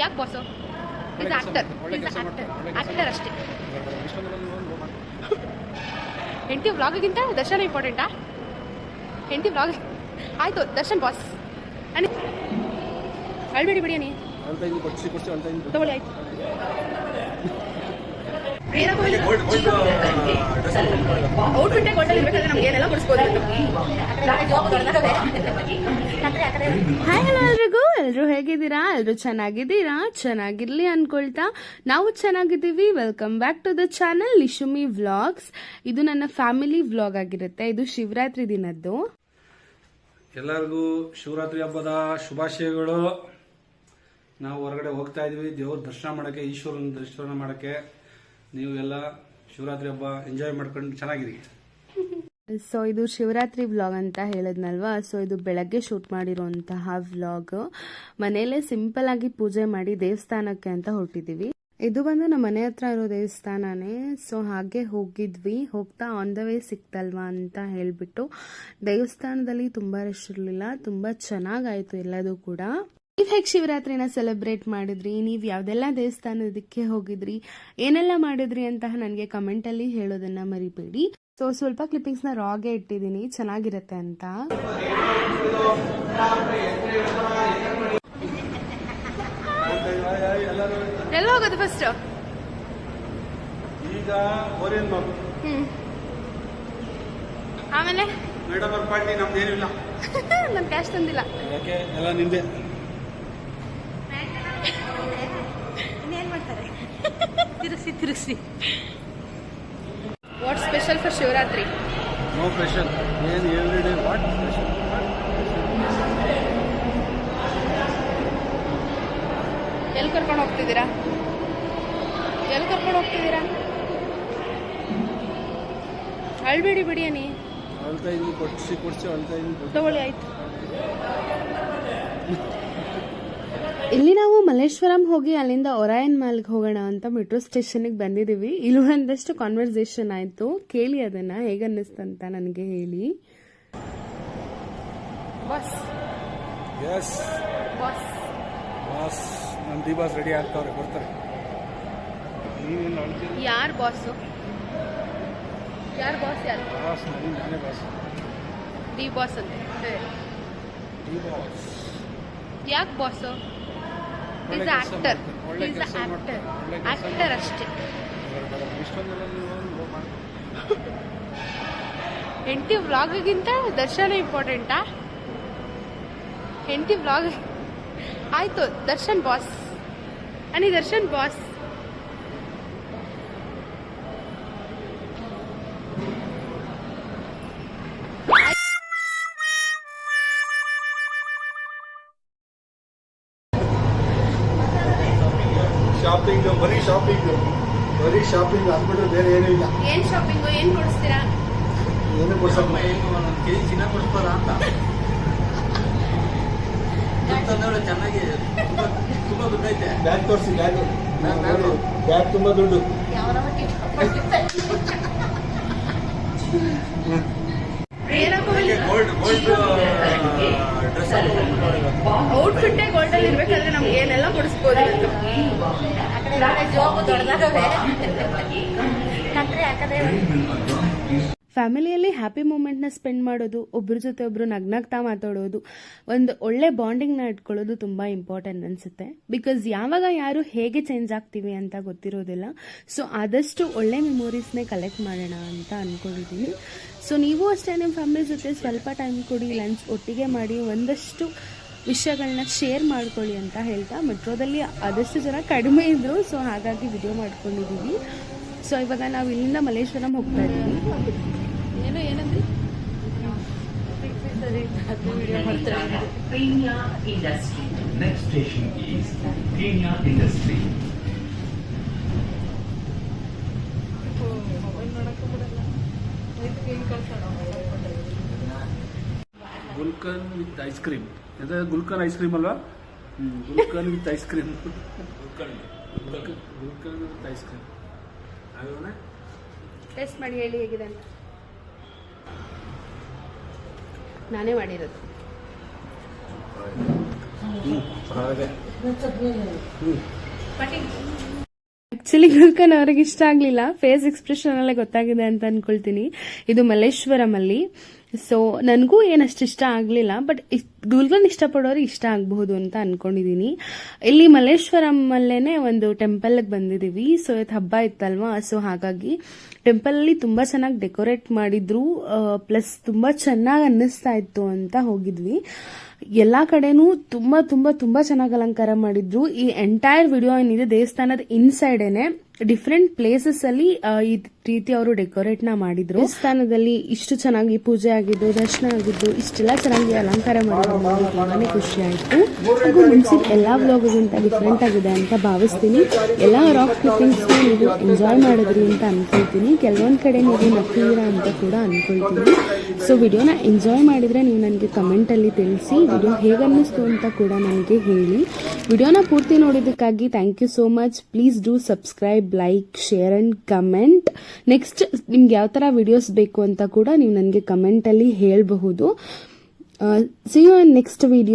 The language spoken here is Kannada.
ಯಾಕೆ boss is actor is actor actor ಅಷ್ಟೇ. ಹೆಂಡತಿ ವ್ಲಾಗಿಗಿಂತ ದರ್ಶನ ಇಂಪಾರ್ಟೆಂಟಾ ಹೆಂಡತಿ ವ್ಲಾಗ್ ಆಯಿತು ದರ್ಶನ್ ಬಾಸ್ ಅನಿ ಅಳ್ಬೇಡಿ ಬಿಡಿ ನೀ ಅಳ್ತಾ ಇದ್ದೀನಿ ಕೊಡ್ಸಿ ಕೊಡ್ಸಿ ಅಳ್ತಾ ಇದ್ದೀನಿ. ತಗೊಳ್ಳಿ ಆಯ್ತು. ಔಟ್ಫಿಟ್ಟೇ ನಮ್ಗೆ ಏನೆಲ್ಲ ಕೊಡಿಸ್ಬೋದು ಹಾಯ್ ಎಲ್ಲರೂ ಹೇಗಿದ್ದೀರಾ? ಎಲ್ಲರೂ ಚೆನ್ನಾಗಿದ್ದೀರಾ? ಚೆನ್ನಾಗಿರ್ಲಿ ಅನ್ಕೊಳ್ತಾ. ನಾವು ಚೆನ್ನಾಗಿದ್ದೀವಿ. Welcome back to the channel ಲಿಶುಮಿ vlogs ಇದು ನನ್ನ ಫ್ಯಾಮಿಲಿ ವ್ಲಾಗ್ ಆಗಿರುತ್ತೆ. ಇದು ಶಿವರಾತ್ರಿ ದಿನದ್ದು. ಎಲ್ಲರಿಗೂ ಶಿವರಾತ್ರಿ ಹಬ್ಬದ ಶುಭಾಶಯಗಳು. ನಾವು ಹೊರಗಡೆ ಹೋಗ್ತಾ ಇದೀವಿ ದೇವ್ರ ದರ್ಶನ ಮಾಡಕ್ಕೆ, ಈಶ್ವರನ ದರ್ಶನ ಮಾಡಕ್ಕೆ. ನೀವು ಎಲ್ಲ ಶಿವರಾತ್ರಿ ಹಬ್ಬ ಎಂಜಾಯ್ ಮಾಡ್ಕೊಂಡು ಚೆನ್ನಾಗಿರಿ. ಸೊ ಇದು ಶಿವರಾತ್ರಿ ವ್ಲಾಗ್ ಅಂತ ಹೇಳಿದ್ನಲ್ವಾ? ಸೊ ಇದು ಬೆಳಗ್ಗೆ ಶೂಟ್ ಮಾಡಿರುವಂತಹ ವ್ಲಾಗ್ ಮನೆಯಲ್ಲೇ ಸಿಂಪಲ್ ಆಗಿ ಪೂಜೆ ಮಾಡಿ ದೇವಸ್ಥಾನಕ್ಕೆ ಅಂತ ಹೊರಟಿದ್ದೀವಿ ಇದು ಬಂದು ನಮ್ಮ ಮನೆ ಹತ್ರ ಇರೋ ದೇವಸ್ಥಾನನೇ. ಸೊ ಹಾಗೆ ಹೋಗಿದ್ವಿ. ಹೋಗ್ತಾ ಆನ್ ದ ವೇ ಸಿಕ್ತಲ್ವಾ ಅಂತ ಹೇಳ್ಬಿಟ್ಟು ದೇವಸ್ಥಾನದಲ್ಲಿ ತುಂಬಾ ರಶ್ ಇರಲಿಲ್ಲ. ತುಂಬಾ ಚೆನ್ನಾಗಾಯ್ತು ಎಲ್ಲದೂ ಕೂಡ. ನೀವ್ ಹೇಗೆ ಶಿವರಾತ್ರಿನ ಸೆಲೆಬ್ರೇಟ್ ಮಾಡಿದ್ರಿ? ನೀವು ಯಾವ್ದೆಲ್ಲ ದೇವಸ್ಥಾನದಕ್ಕೆ ಹೋಗಿದ್ರಿ? ಏನೆಲ್ಲ ಮಾಡಿದ್ರಿ ಅಂತ ನನಗೆ ಕಮೆಂಟ್ ಅಲ್ಲಿ ಹೇಳೋದನ್ನ ಮರಿಬೇಡಿ. ಸೊ ಸ್ವಲ್ಪ ಕ್ಲಿಪ್ಪಿಂಗ್ಸ್ನ ರಾಗೆ ಇಟ್ಟಿದ್ದೀನಿ. ಚೆನ್ನಾಗಿರತ್ತೆ ಅಂತ. ಎಲ್ಲ ಹೋಗೋದು ಫಸ್ಟ್ ಈಗ ಓರಿಯನ್ ಬಾಬು ಆಮೇಲೆ? ಮೇಡಮ್ ಅವ್ರ ಪಾರ್ಟಿ ನಮ್ದೇನಿಲ್ಲ. ನಮ್ ಕ್ಯಾಶ್ ತಂದಿಲ್ಲ. ಯಾಕೆ? ಎಲ್ಲ ನಿಂದೆ. ತಿರುಗಿಸಿ ತಿರುಗಿಸಿ. What special for Shivaratri no special ಏನು ಎವ್ರಿ ಡೇ ವಾಟ್ ಸ್ಪೆಷಲ್ ಎಲ್ಲಿ ಕರ್ಕೊಂಡು ಹೋಗ್ತಿದ್ದೀರಾ? ಎಲ್ಲಿ ಕರ್ಕೊಂಡು ಹೋಗ್ತಿದ್ದೀರಾ? ಅಳ್ಬೇಡಿ ಬಿಡಿ ಅನಿ. ಅಳ್ತಾ ಇದ್ದೀನಿ ಕೊಡ್ಸಿ ಕೊಡ್ಸಿ ಅಳ್ತಾ ಇದ್ದೀನಿ. ದೊಡ್ಡವಳಿ ಆಯ್ತು. ಇಲ್ಲಿ ನಾವು ಮಲ್ಲೇಶ್ವರಂ ಹೋಗಿ ಅಲ್ಲಿಂದ ಒರಾಯನ್ ಮಾಲ್ಗೆ ಹೋಗೋಣ ಅಂತ ಮೆಟ್ರೋ ಸ್ಟೇಷನ್ಗೆ ಬಂದಿದ್ದೀವಿ. ಇಲ್ಲಿ ಒಂದಷ್ಟು ಕಾನ್ವರ್ಸೇಷನ್ ಆಯಿತು. ಕೇಳಿ ಅದನ್ನ ಹೇಗನ್ನಿಸ್ತಂತ ನನಗೆ ಹೇಳಿ. ಬಸ್ ಎಸ್ ಬಸ್ ಬಾಸ್ ನನ್ನ ಬಸ್ ಬಾಸ್ ರೆಡಿ ಆಗ್ತಾವ್ರೆ ಬರ್ತಾರೆ. ಯಾರು ಬಾಸು ಯಾರ್ ಬಾಸ್ ಯಾರು? ಬಾಸ್ ನನಗೆ ನಾನೇ ಬಾಸ್ ಡಿ ಬಾಸ್ ಅಂತ. ದಿ ಬಾಸ್ ಯಾಕೆ boss is actor. Is actor actor ಅಷ್ಟೇ. ಹೆಂಡತಿ ವ್ಲಾಗಿಗಿಂತ ದರ್ಶನ ಇಂಪಾರ್ಟೆಂಟಾ? ಹೆಂಡತಿ ವ್ಲಾಗ್ ಆಯ್ತು ದರ್ಶನ್ ಬಾಸ್. ಅನಿ ದರ್ಶನ್ ಬಾಸ್. ಶಾಪಿಂಗ್ ಬರೀ ಶಾಪಿಂಗ್ ಬರೀ ಶಾಪಿಂಗ್ ಅಂದ್ಬಿಟ್ರೆ ಬೇರೆ ಏನೂ ಇಲ್ಲ. ಏನ್ ಶಾಪಿಂಗು ಏನ್ ಕೊಡಿಸ್ತೀರಾ? ಏನು ಕೊಡ್ಸಮ್ಮ ಕೆಜಿ ಚಿನ್ನ ಕೊಡಿಸ್ತಾರ ಅಂತ. ತಂದವಳು ಚೆನ್ನಾಗಿ ತುಂಬಾ ತುಂಬಾ ದುಡ್ಡೈತೆ ಬ್ಯಾಗ್ ತೋರಿಸಿ ಬ್ಯಾಗ್. Bag, bag. ಬ್ಯಾಗ್ ತುಂಬಾ ದುಡ್ಡು. ಗೋಲ್ಡ್ ಗೋಲ್ಡ್ ಡ್ರೆಸ್ ಔಟ್ಫಿಟ್ಟೇ ಗೋಲ್ಡಲ್ಲಿ ಇರ್ಬೇಕಾದ್ರೆ ಫ್ಯಾಮಿಲಿಯಲ್ಲಿ ಹ್ಯಾಪಿ ಮೂಮೆಂಟ್ನ ಸ್ಪೆಂಡ್ ಮಾಡೋದು, ಒಬ್ರ ಜೊತೆ ಒಬ್ರು ನಗ್ನಗ್ತಾ ಮಾತಾಡೋದು, ಒಂದು ಒಳ್ಳೆ ಬಾಂಡಿಂಗ್ನ ಇಟ್ಕೊಳ್ಳೋದು ತುಂಬ ಇಂಪಾರ್ಟೆಂಟ್ ಅನಿಸುತ್ತೆ. ಬಿಕಾಸ್ ಯಾವಾಗ ಯಾರು ಹೇಗೆ ಚೇಂಜ್ ಆಗ್ತೀವಿ ಅಂತ ಗೊತ್ತಿರೋದಿಲ್ಲ. ಸೊ ಆದಷ್ಟು ಒಳ್ಳೆ ಮೆಮೊರೀಸ್ನೇ ಕಲೆಕ್ಟ್ ಮಾಡೋಣ ಅಂತ ಅಂದ್ಕೊಂಡಿದ್ದೀನಿ ಸೊ ನೀವು ಅಷ್ಟೇ ನಿಮ್ಮ ಫ್ಯಾಮಿಲಿ ಜೊತೆ ಸ್ವಲ್ಪ ಟೈಮ್ ಕೊಡಿ ಲಂಚ್ ಒಟ್ಟಿಗೆ ಮಾಡಿ, ಒಂದಷ್ಟು ವಿಷಯಗಳನ್ನ ಶೇರ್ ಮಾಡ್ಕೊಳ್ಳಿ ಅಂತ ಹೇಳ್ತಾ ಮೆಟ್ರೋದಲ್ಲಿ ಆದಷ್ಟು ಜನ ಕಡಿಮೆ ಇದ್ರು ಸೊ ಹಾಗಾಗಿ ವಿಡಿಯೋ ಮಾಡ್ಕೊಂಡಿದ್ದೀವಿ ಸೊ ಇವಾಗ ನಾವು ಇಲ್ಲಿಂದ ಮಲ್ಲೇಶ್ವರಂ ಹೋಗ್ತಾ ಇದ್ದೀವಿ ಏನೋ ಏನಂದ್ರಿ Kenya Industry. Next station is Kenya Industry. Gulkand with ice cream. ಇದು ಗುಲ್ಕನ್ ಐಸ್ ಕ್ರೀಮ್ ಅಲ್ವಾ? Gulkand with ice cream. Gulkand. With ice cream. Taste ಮಾಡಿ ಹೇಳಿ ಹೇಗಿದೆ ಅಂತ. ನಾನೇ ಮಾಡಿರೋದು. ಆಕ್ಚುಲಿ ಗುಲ್ಕನ್ ಅವ್ರಿಗೆ ಇಷ್ಟ ಆಗ್ಲಿಲ್ಲ. ಫೇಸ್ ಎಕ್ಸ್ಪ್ರೆಷನ್ ಅಲ್ಲೇ ಗೊತ್ತಾಗಿದೆ ಅಂತ ಅನ್ಕೊಳ್ತೀನಿ. ಇದು ಮಲ್ಲೇಶ್ವರಂ ಅಲ್ಲಿ. ಸೊ ನನಗೂ ಏನಷ್ಟು ಇಷ್ಟ ಆಗಲಿಲ್ಲ ಬಟ್ ಗುಲ್ಕನ್ ಇಷ್ಟಪಡೋರು ಇಷ್ಟ ಆಗಬಹುದು ಅಂತ ಅನ್ಕೊಂಡಿದೀನಿ. ಇಲ್ಲಿ ಮಲ್ಲೇಶ್ವರಮಲ್ಲೇ ಒಂದು ಟೆಂಪಲ್ಗೆ ಬಂದಿದ್ದೀವಿ ಸೊ ಇದು ಹಬ್ಬ ಇತ್ತಲ್ವಾ? ಸೊ ಹಾಗಾಗಿ ಟೆಂಪಲ್ ಅಲ್ಲಿ ತುಂಬಾ ಚೆನ್ನಾಗಿ ಡೆಕೋರೇಟ್ ಮಾಡಿದ್ರು. ಪ್ಲಸ್ ತುಂಬಾ ಚೆನ್ನಾಗಿ ಅನ್ನಿಸ್ತಾ ಇತ್ತು ಅಂತ ಹೋಗಿದ್ವಿ. ಎಲ್ಲಾ ಕಡೆನೂ ತುಂಬಾ ತುಂಬಾ ತುಂಬಾ ಚೆನ್ನಾಗಿ ಅಲಂಕಾರ ಮಾಡಿದ್ರು. ಈ ಎಂಟೈರ್ ವಿಡಿಯೋ ಏನಿದೆ ದೇವಸ್ಥಾನದ ಇನ್ಸೈಡೇನೆ ಡಿಫ್ರೆಂಟ್ ಪ್ಲೇಸಸ್ ಅಲ್ಲಿ ಈ ರೀತಿ ಅವರು ಡೆಕೋರೇಟ್ನ ಮಾಡಿದ್ರು. ದೇವಸ್ಥಾನದಲ್ಲಿ ಇಷ್ಟು ಚೆನ್ನಾಗಿ ಪೂಜೆ ಆಗಿದ್ದು, ದರ್ಶನ ಆಗಿದ್ದು, ಇಷ್ಟೆಲ್ಲ ಚೆನ್ನಾಗಿ ಅಲಂಕಾರ ಮಾಡಿದ್ರು ತುಂಬಾನೇ ಖುಷಿ ಆಯ್ತು. ಹಾಗೂ ಮುಂಚಿನ ಎಲ್ಲಾ ವ್ಲಾಗ್ಗಿಂತ ಡಿಫ್ರೆಂಟ್ ಆಗಿದೆ ಅಂತ ಭಾವಿಸ್ತೀನಿ. ಎಲ್ಲಾ ರಾಕ್ ಕ್ಲಿಪ್ಪಿಂಗ್ಸ್ ನೀವು ಎಂಜಾಯ್ ಮಾಡಿದ್ರಿ ಅಂತ ಅನ್ಕೊಳ್ತೀನಿ. ಕೆಲವೊಂದ್ ಕಡೆ ನೀವು ನಗ್ತೀರಾ ಅಂತ ಕೂಡ ಅನ್ಕೊಳ್ತೀನಿ. ಸೊ ವಿಡಿಯೋನ ಎಂಜಾಯ್ ಮಾಡಿದರೆ ನೀವು ನನಗೆ ಕಮೆಂಟಲ್ಲಿ ತಿಳಿಸಿ. ವಿಡಿಯೋ ಹೇಗೆ ಅನ್ನಿಸ್ತು ಅಂತ ಕೂಡ ನನಗೆ ಹೇಳಿ. ವಿಡಿಯೋನ ಪೂರ್ತಿ ನೋಡಿದ್ದಕ್ಕಾಗಿ thank you so much please do subscribe like share and comment next ನಿಮ್ಗೆ ಯಾವ ಥರ ವಿಡಿಯೋಸ್ ಬೇಕು ಅಂತ ಕೂಡ ನೀವು ನನಗೆ ಕಮೆಂಟಲ್ಲಿ ಹೇಳಬಹುದು. C you next video